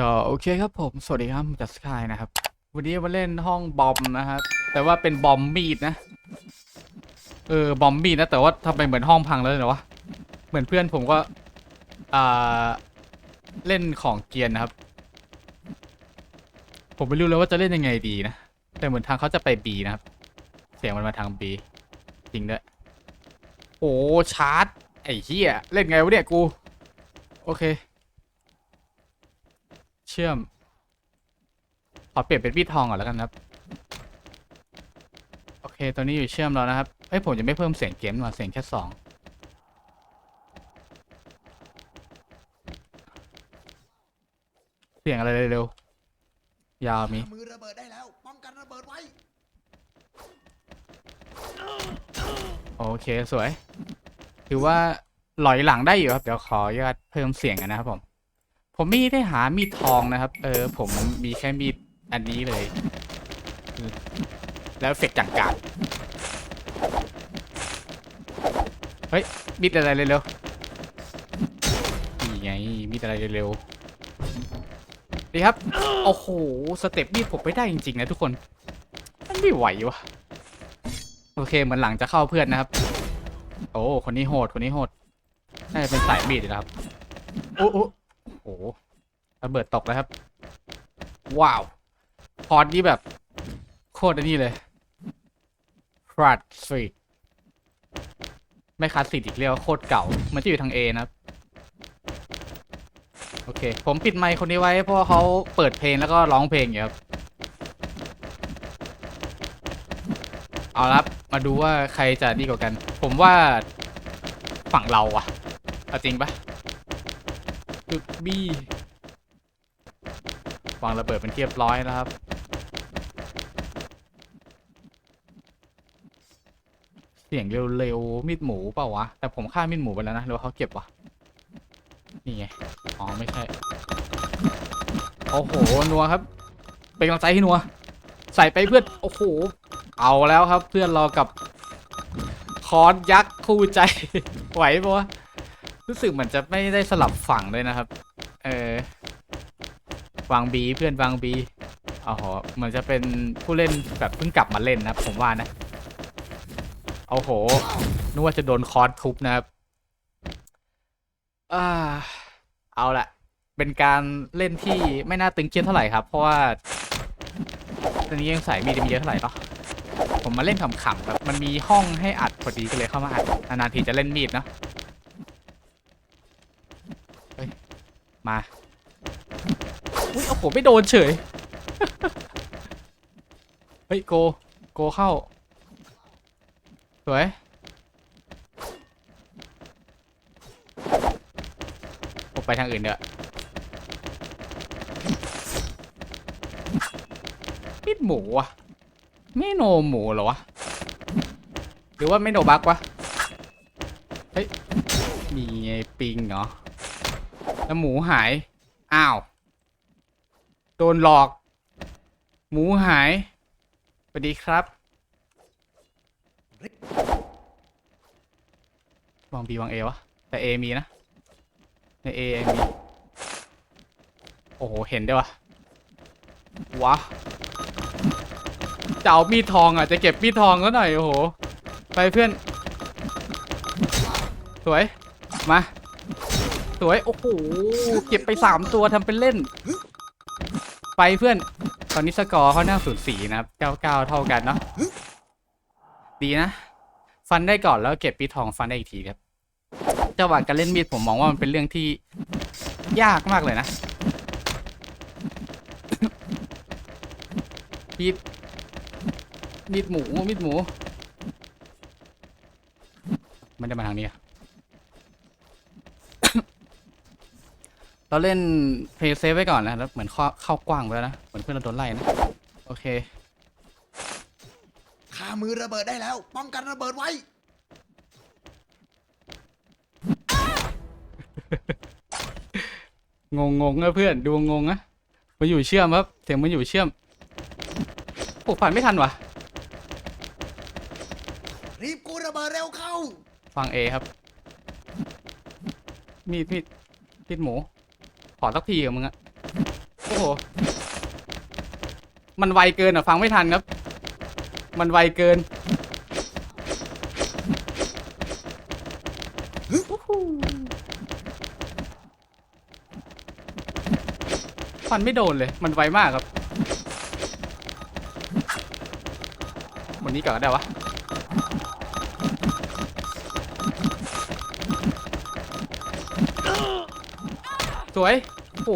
ก็โอเคครับผม สวัสดีครับจัสกายนะครับ วันนี้มาเล่นห้องบอมนะครับ แต่ว่าเป็นบอมมีดนะ เออบอมมีดนะแต่ว่าทำไมเหมือนห้องพังแล้วเลยวะ เหมือนเพื่อนผมก็ อ่า เล่นของเกียนนะครับ ผมไม่รู้เลยว่าจะเล่นยังไงดีนะ แต่เหมือนทางเขาจะไปบีนะครับ เสียงมันมาทางบีจริงด้วย โอ้ชาร์จ ไอ้เหี้ย เล่นไงวะเนี่ยกู โอเค เชื่อม ขอเปลี่ยนเป็นมีดทองก่อนแล้วกันครับ โอเคตอนนี้อยู่เชื่อมแล้วนะครับ เอ้ย ผมจะไม่เพิ่มเสียงเกมหรอกเสียงแค่สองเสียงอะไรเร็วๆยาวมีมือระเบิดได้แล้ว ป้องกันระเบิดไว้ โอเค สวย ถือว่าหลอยหลังได้อยู่ครับ เดี๋ยวขออนุญาตเพิ่มเสียงกันนะครับผม ผมไม่ได้หามีดทองนะครับ เออ ผมมีแค่มีดอันนี้เลย แล้วเฟกจังกาดเฮ้ย มีดอะไรเร็วๆนี่ไง มีดอะไรเร็วๆดีครับ โอ้โห สเต็ปมีดผมไม่ได้จริงๆนะทุกคน มันไม่ไหววะโอเค เหมือนหลังจะเข้าเพื่อนนะครับ โอ้ คนนี้โหด คนนี้โหดน่าจะเป็นสายมีดอยู่แล้วครับ โอ้ โอ้โหระเบิดตกแล้วครับ ว้าว พอร์ตนี่แบบ โคตรนนี้เลยคลาสสิกไม่คลาสสิกอีกเรียกว่าโคตรเก่า มันจะอยู่ทาง A นะครับ โอเค ผมปิดไมค์คนนี้ไว้ เพราะเขาเปิดเพลงแล้วก็ร้องเพลงอยู่ครับ เอาละมาดูว่าใครจะดีกว่ากัน ผมว่าฝั่งเราอะเอาจริงปะ ตึกบี้วางระเบิดเป็นเรียบร้อยแล้วครับ เสียงเร็วๆมีดหมูเปล่าวะ แต่ผมฆ่ามีดหมูไปแล้วนะหรือว่าเขาเก็บวะ นี่ไง อ๋อ ไม่ใช่ โอ้โห นัวครับ เป็นกำลังใจให้นัว ใส่ไปเพื่อน โอ้โห เอาแล้วครับเพื่อนเรากับคอนยักษ์คู่ใจ ไหวปะวะ รู้สึกเหมือนจะไม่ได้สลับฝั่งเลยนะครับ เออวางบีเพื่อนวางบีอ๋อเหมือนจะเป็นผู้เล่นแบบเพิ่งกลับมาเล่นนะผมว่านะโอ้โหนึกว่าจะโดนคอนทุบนะครับอ่าเอาละเป็นการเล่นที่ไม่น่าตึงเครียดเท่าไหร่ครับ เพราะว่าตอนนี้ยังใส่มีดม่เยอะเท่าไหร่เนาะผมมาเล่นขำๆแบบมันมีห้องให้อัดพอดีก็เลยเข้ามาอัดนานๆทีจะเล่นมีดเนอะเฮ้ย มาอุ้ยโอ้โหไม่โดนเฉย เฮ้ยโกโกเข้า สวย ผมไปทางอื่นเถอะมีดหมูอะไม่โนหมูเหรอวะ หรือว่าไม่โนบักวะ เฮ้ย มีไอ้ปิงเหรอ แล้วหมูหาย อ้าว โดนหลอก หมูหายสวัสดีครับวางบีวางเอวะ แต่เอมีนะ ในเอมี โอ้โห เห็นได้วยวะว้าจะเอามีดทองอะ จะเก็บมีดทองก็หน่อย โอ้โห ไปเพื่อน สวย มา วยโอ้โหเก็บไปสามตัวทำเป็นเล่น ไปเพื่อน ตอนนี้สกอร์เขาหน้าศูนสีนะครับเก้าเก้าเท่ากันเนาะดีนะ ฟันได้ก่อนแล้วเก็บมีทองฟันได้อีกทีครับจังหวะการเล่นมีดผมมองว่ามันเป็นเรื่องที่ยากมากเลยนะมีดมีดหมูมีดหมูม่ได้มาทางนี้อะ เราเล่นเพย์เซฟไว้ก่อนนะแล้วเหมือนเข้าเข้ากว้างไปแล้วนะ เหมือนเพื่อนเราโดนไล่นะ โอเคขามือระเบิดได้แล้ว ป้องกันระเบิดไว้ งงงงนะเพื่อนดูงงนะมันอยู่เชื่อมครับเสียงมันอยู่เชื่อมโอ้ฝันไม่ทันวะรีบกูระเบิดเร็วเข้า ฟังเอครับ มีดมีดมีดหมูข อสักทีกับมึงอะโอ้โห มันไวเกินอะ ฟังไม่ทันครับ มันไวเกินอู้หูฟันไม่โดนเลย มันไวมากครับวันนี้ก่อนก็ได้วะสวย โห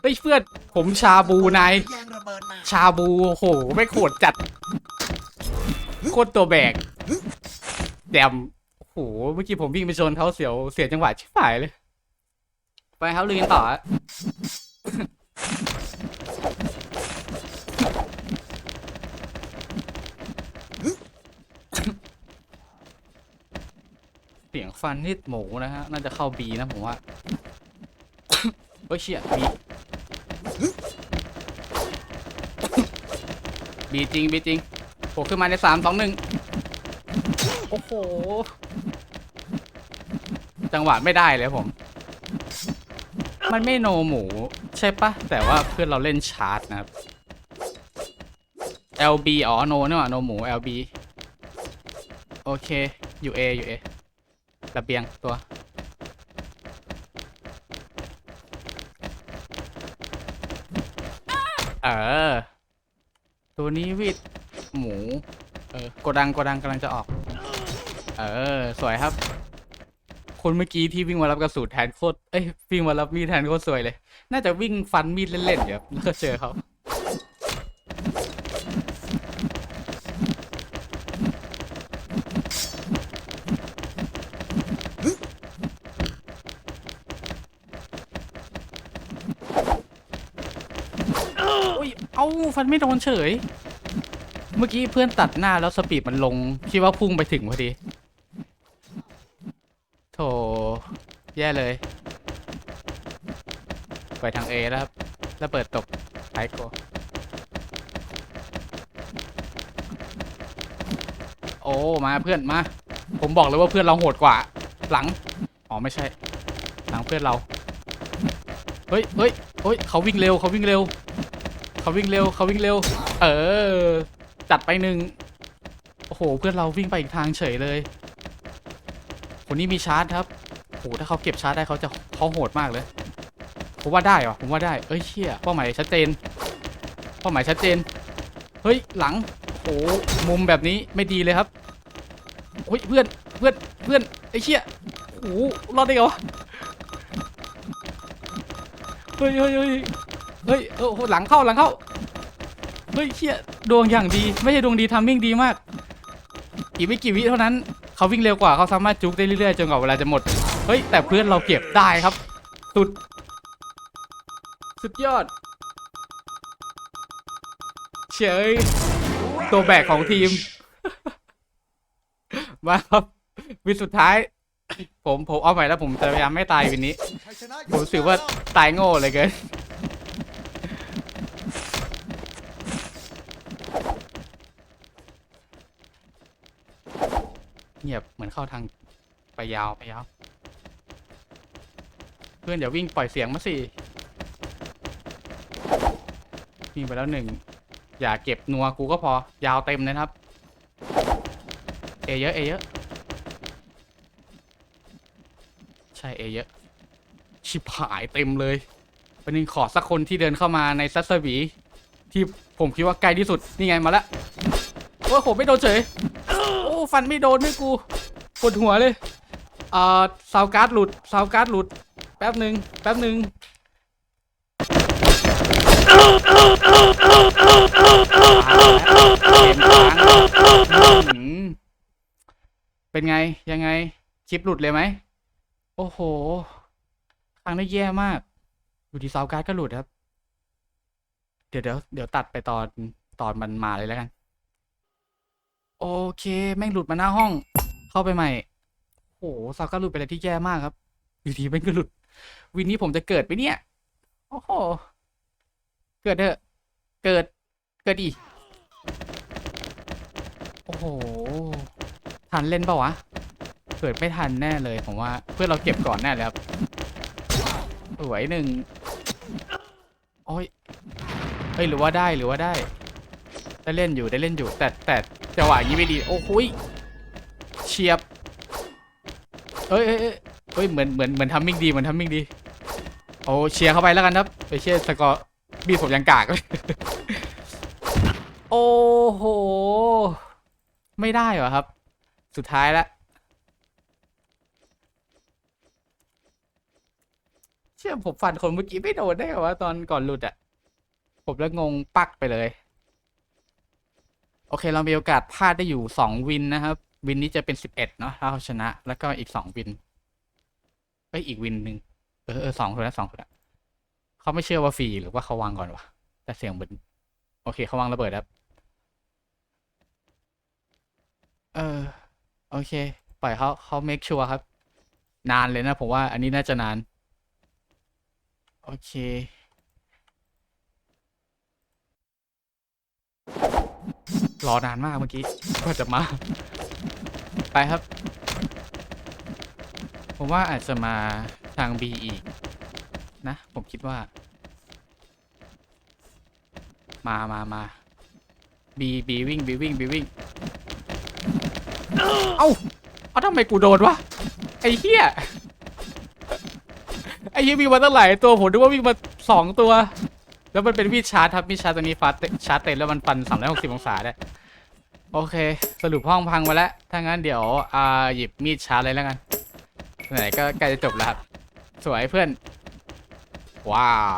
เฮ้ยเพื่อนผมชาบูนายแย่งระเบิดมาชาบูโหไม่โขดจัดโคตรตัวแบกแดมโอ้โหเมื่อกี้ผมวิ่งไปชนเขาเสียวเสียจังหวะชิบหายเลย ไปครับลุยกันต่อฮะ เสียงฟันนิดหมูนะฮะ น่าจะเข้าบีนะผมว่า เฮ้ยเชี่ยบีบีจริงบีจริงโผล่ขึ้นมาในสามสองหนึ่งโอ้โห จังหวะไม่ได้เลยผม มันไม่โนหมู ใช่ปะแต่ว่าเพื่อนเราเล่นชาร์จนะครับ LB อ๋อโนนี่หว่าโนหมู LB โอเคอยู่ A อยู่ A ระเบียงตัว เออ ตัวนี้วิดหมู เออโกดังโกดังกำลังจะออก เออ สวยครับ คนเมื่อกี้ที่วิ่งมารับกระสุนแทนโคตร เอ้ยวิ่งมารับมีดแทนโคตรสวยเลย น่าจะวิ่งฟันมีดเล่นๆเดี๋ยวแล้วก็เจอเขาอุ้ย เอ้า ฟันไม่โดนเฉย เมื่อกี้เพื่อนตัดหน้าแล้วสปีดมันลง คิดว่าพุ่งไปถึงพอดี โถ แย่เลยไปทาง A แล้วครับแล้วเปิดตกไทโกโอ้ มาเพื่อนมา ผมบอกเลยว่าเพื่อนเราโหดกว่า หลัง อ๋อไม่ใช่ หลังเพื่อนเรา เฮ้ยเฮ้ยเฮ้ยเขาวิ่งเร็วเขาวิ่งเร็ว เขาวิ่งเร็วเขาวิ่งเร็ว เออ จัดไปหนึ่งโอ้โห เพื่อนเราวิ่งไปอีกทางเฉยเลยคนนี้มีชาร์จครับโอ้โหถ้าเขาเก็บชาร์จได้เขาจะเขาโหดมากเลย ผมว่าได้วะผมว่าได้ เอ้ยเชี่ยเป้าหมายชัดเจน เป้าหมายชัดเจน เฮ้ย หลัง โอ้โหมุมแบบนี้ไม่ดีเลยครับเฮ้ยเพื่อน เพื่อน เพื่อน ไอ้เชี่ยโอ้รอดได้ไงวะ เฮ้ยเฮ้ยเฮ้ย เฮ้ยโอ้โหหลังเข้าหลังเข้า เฮ้ยเชี่ยดวงอย่างดี ไม่ใช่ดวงดีทัมมิ่งดีมาก อีกไม่กี่วิเท่านั้น เขาวิ่งเร็วกว่าเขาสามารถจุกได้เรื่อยๆจนกว่าเวลาจะหมด เฮ้ย แต่เพื่อนเราเก็บได้ครับ สุด สุดยอด เฉยตัวแบกของทีม มาครับ วิสุดท้าย ผมผมเอาใหม่แล้วผมจะพยายามไม่ตายวินนี้ ผมรู้สึกว่าตายโง่เลยเกิน เงียบเหมือนเข้าทางไปยาวไปยาว เพื่อนเดี๋ยววิ่งปล่อยเสียงมาสิวิ่งไปแล้วหนึ่งอย่าเก็บนัวกูก็พอยาวเต็มนะครับ เอเยอะเอเยอะใช่เอเยอะชิบหายเต็มเลยเป็นนึงขอสักคนที่เดินเข้ามาในซัสเซอร์บีที่ผมคิดว่าใกล้ที่สุดนี่ไงมาแล้วโอ้ยผมไม่โดนเฉย ฟันไม่โดนไม่กูปวดหัวเลยเอ่อซาวการ์ดหลุดซาวการ์ดหลุด แป๊บหนึ่งแป๊บหนึ่งเป็นไงยังไง คลิปหลุดเลยไหม โอ้โหฟังได้แย่มาก อยู่ที่ซาวการ์ดก็หลุดครับ เดี๋ยวเดี๋ยวเดี๋ยวตัดไปตอนตอนมันมาเลยแล้วกัน โอเค แม่งหลุดมาหน้าห้อง เข้าไปใหม่ โอ้โหซาวการ์ดหลุดไปเลยที่แย่มากครับอยู่ดีแม่งก็หลุด วินนี้ผมจะเกิดไปเนี่ย โอ้โห เกิดเถอะ เกิด เกิดดิโอ้โห ทันเล่นเปล่าวะ เกิดไม่ทันแน่เลยผมว่า เพื่อนเราเก็บก่อนแน่เลยครับสวยหนึ่งโอ้ยเฮ้ยหรือว่าได้หรือว่าได้ ได้เล่นอยู่ได้เล่นอยู่ แต่แต่ จังหวะอย่างนี้ไม่ดี โอ้โหเฉียบเอ้ยเอ้ยเอ้ยเหมือนเหมือนเหมือนทำมิ่งดีเหมือนทำมิ่งดีโอ้เชียร์เข้าไปแล้วกันครับไปเชียร์สกอร์บีบผมยังกากเลยโอ้โหไม่ได้เหรอครับ สุดท้ายละเชื่อผมฟันคนเมื่อกี้ไม่โดนได้เหรอวะตอนก่อนหลุดอะผมแล้วงงปักไปเลย โอเค เรามีโอกาสพลาดได้อยู่สองวินนะครับ วินนี้จะเป็นสิบเอ็ดเนาะถ้าเขาชนะ แล้วก็อีกสองวินเอ้ยอีกวินหนึ่งเออเออสองคนละสองคนละเขาไม่เชื่อว่าฟรีหรือว่าเขาวางก่อนวะแต่เสียงเหมือนโอเคเขาวางระเบิดครับ เออ โอเค ปล่อยเขาเขาเมคชัวร์ครับ นานเลยนะผมว่าอันนี้น่าจะนาน โอเค รอนานมากเมื่อกี้ก็จะมา ไปครับ ผมว่าอาจจะมาทาง B อีก นะ ผมคิดว่า มามามา B B วิ่ง B วิ่ง B วิ่ง เอ้า เอาทำไมกูโดนวะ ไอ้เหี้ย ไอ้เหี้ยวิ่งมาตั้งหลายตัว ผมนึกว่าวิ่งมาสองตัวแล้วมันเป็นมีดชาร์จครับมีดชาร์จตัวนี้ฟาดเตชาร์จเต็มแล้วมันฟันสามร้อยหกสิบองศาได้ โอเค สรุปห้องพังมาแล้ว ถ้างั้นเดี๋ยวอ่าหยิบมีดชาร์จเลยแล้วกัน ไหนก็ใกล้จะจบแล้วครับ สวยเพื่อน ว้าว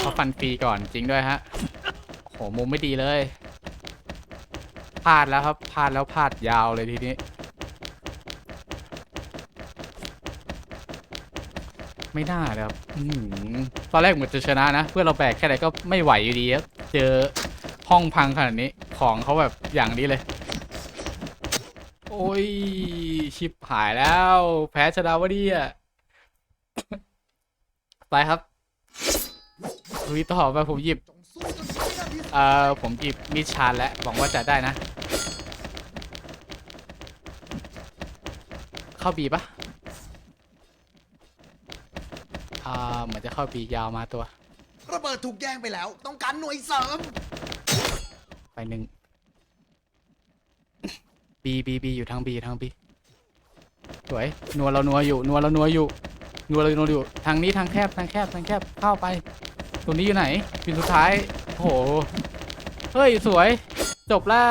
เขาฟันฟรีก่อนจริงด้วยฮะโหมุมไม่ดีเลย พลาดแล้วครับพลาดแล้วพลาดยาวเลยทีนี้ ไม่น่าเลยครับอตอนแรกเหมือนจะชนะนะ เพื่อนเราแบกแค่ไหนก็ไม่ไหวอยู่ดีครับ เจอ ห้องพังขนาดนี้ของเขาแบบอย่างนี้เลย โอ้ย ชิบหายแล้ว แพ้ชนะวะเนี่ย ไปครับลุยต่อไปผมหยิบ เอ่อ ผมหยิบมีชาร์จแล้วหวังว่าจะได้นะ เข้าบีปะอ่าเหมือนจะเข้าบียาวมาตัว ระเบิดถูกแย่งไปแล้ว ต้องการหน่วยเสริม ไปหนึ่งบีบีบีอยู่ทางบีทางบีสวยนัวเรานัวอยู่นัวเรานัวอยู่นัวเรานัวอยู่ทางนี้ทางแคบทางแคบทางแคบเข้าไปตัวนี้อยู่ไหนวินสุดท้ายโอ้โหเฮ้ยสวย จบแล้ว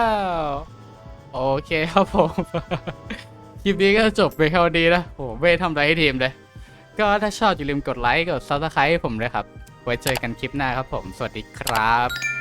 โอเคครับผม คลิปนี้ก็จบไปแค่วันนี้นะโหไม่ทำอะไรให้ทีมเลย ก็ถ้าชอบอย่าลืมกดไลค์กดซับสไครต์ให้ผมด้วยครับ ไว้เจอกันคลิปหน้าครับผม สวัสดีครับ